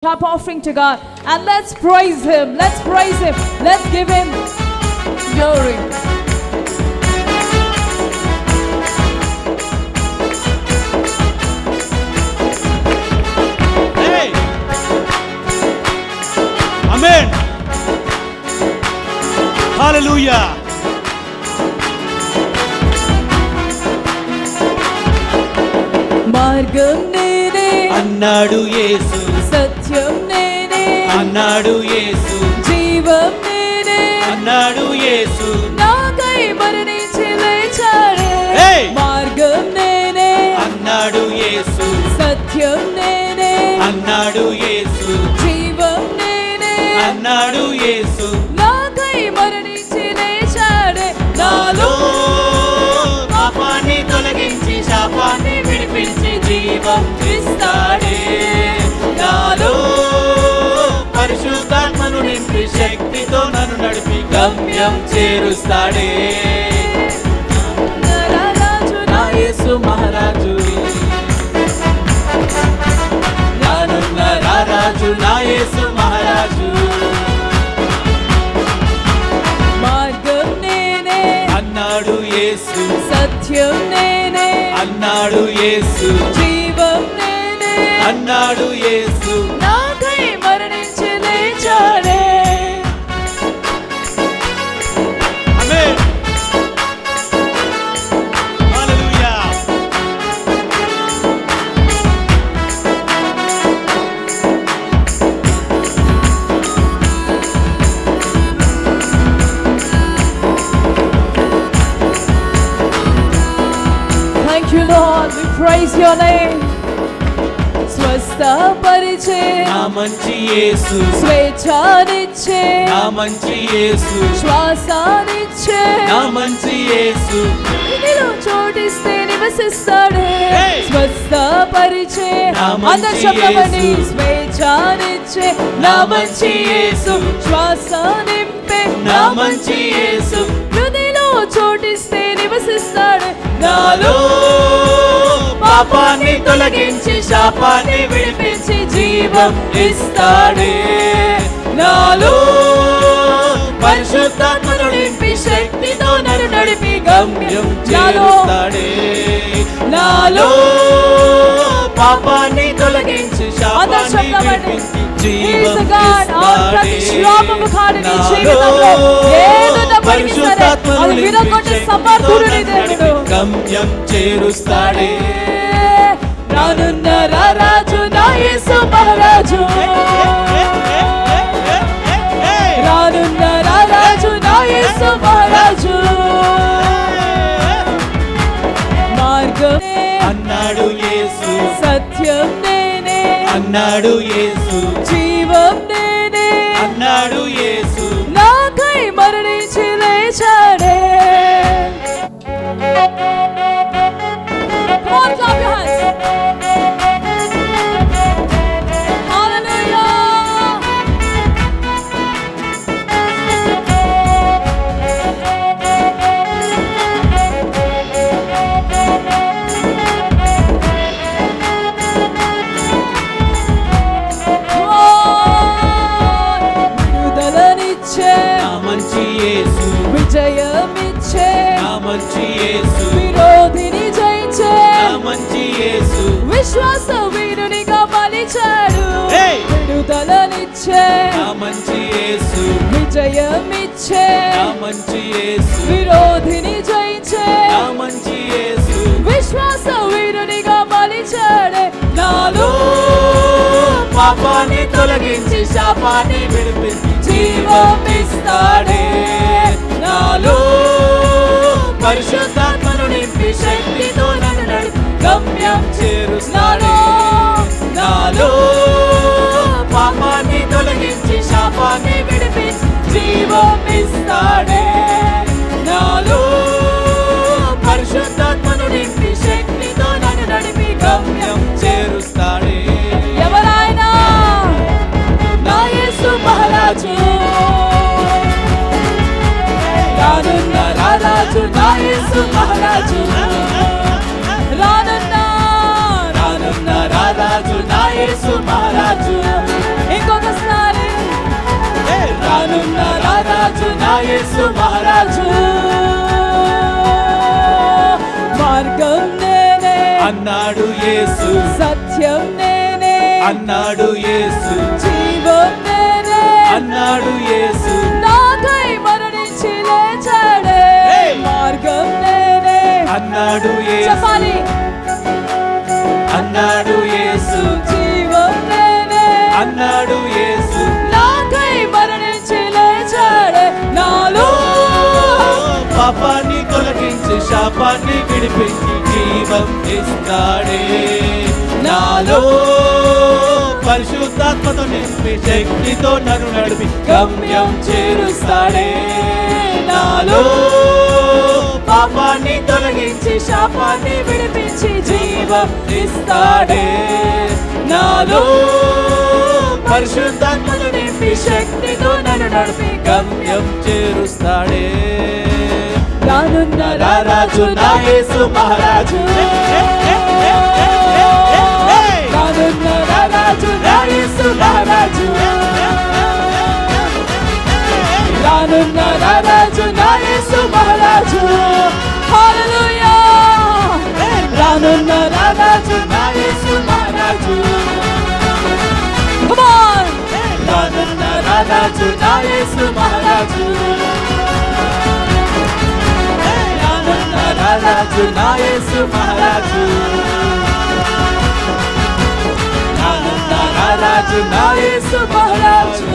clap offering to God and let's praise Him. Let's praise Him. Let's give Him glory. Hey! Amen. Hallelujah. మార్గం నేనే. అన్నాడు యేసు. సత్యం నేనే. అన్నాడు యేసు. జీవం నేనే. అన్నాడు యేసు. నాకై మరణించి లేచాడే! మార్గం నేనే. అన్నాడు యేసు. సత్యం నేనే. అన్నాడు యేసు. జీవం నేనే. అన్నాడు యేసు. జీవం ఇస్తాడే నాలో పరిశుద్ధాత్మను నింపి శక్తితో నన్ను నడిపి గమ్యం చేరుస్తాడే. రాజు నా యేసు మహారాజు. రానున్న రారాజు నా యేసు మహారాజు. మార్గం నేనే. అన్నాడు యేసు. సత్యం నేనే. అన్నాడు యేసు. జీవం నేనే అన్నాడు యేసు నాకై మరణించి లేచాడే ఆమేన్ హల్లెలూయా Thank you, Lord. We praise your name. స్వస్థపరిచే నా మంచి యేసు. స్వేచ్ఛనిచ్చే నా మంచి యేసు. శ్వాసానిచ్చే నా మంచి యేసు. నీలో చోటిస్తే నివసిస్తాడే! స్వస్థపరిచే అందరి యేసు. స్వేచ్ఛనిచ్చే నా మంచి యేసు. శ్వాస నింపే నా మంచి యేసు. హృదయలో చోటిస్తే నివసిస్తాడు. నాలో తొలగించి శాపాన్ని విడిపించి జీవం ఇస్తాడే నాలో పరిశుద్ధాత్మను నింపి శక్తితో నన్ను నడిపి గమ్యం చేరుస్తాడే నాలో పాపాన్ని తొలగించి శాపాన్ని. విడిపించి He is జీవం the God. ఆ ప్రతి శ్రాపము కాదు నీ జీవితంలో ఏదో తప్పనికి సరే అది విరగొట్టే సమర్థుడు నీ దేవుడు గమ్యం చేరుస్తాడే రానున్న రారాజు నా యేసు మహారాజు. రానున్న రారాజు నా యేసు మహారాజు. మార్గం అన్నాడు యేసు. సత్యం నేనే. అన్నాడు యేసు. జీవం నేనే. అన్నాడు యేసు. నాకై మరణించి లేచాడే. మంచి యేసు. విరోధిని జయించే మంచి యేసు. విశ్వాస వీరునిగా Hey! విడుదలనిచ్చే. మంచి యేసు. విజయమిచ్చే. మంచి యేసు. విరోధిని జయించే. మంచి యేసు. విశ్వాస వీరునిగా మలిచాడే నాలో పాపాన్ని తొలగించి శాపాన్ని విడిపించి పరిశుద్ధాత్మను నింపి శక్తి. యేసు మహారాజు. మార్గం నేనే అన్నాడు యేసు. సత్యం నేనే అన్నాడు యేసు. జీవం నేనే అన్నాడు యేసు. నాకై మరణించి లేచాడే! మార్గం నేనే అన్నాడు శాపాన్ని విడిపించి జీవం ఇస్తాడే. నాలో పరిశుద్ధాత్మతో నింపి శక్తితో నన్ను నడిపి గమ్యం చేరుస్తాడే. నాలో పాపాన్ని తొలగించి శాపాన్ని విడిపించి జీవం ఇస్తాడే. నాలో పరిశుద్ధాత్మతో నింపి శక్తితో నన్ను నడిపి గమ్యం చేరుస్తాడే. రానున్న రారాజు నా యేసు మహారాజు రానున్న రారాజు నా యేసు మహారాజు రానున్న రారాజు నా యేసు మహారాజు హల్లెలూయా రానున్న రారాజు నా యేసు మహారాజు come on రానున్న రారాజు నా యేసు మహారాజు రారాజు నా యేసు మహారాజు రానున్న రారాజు నా యేసు మహారాజు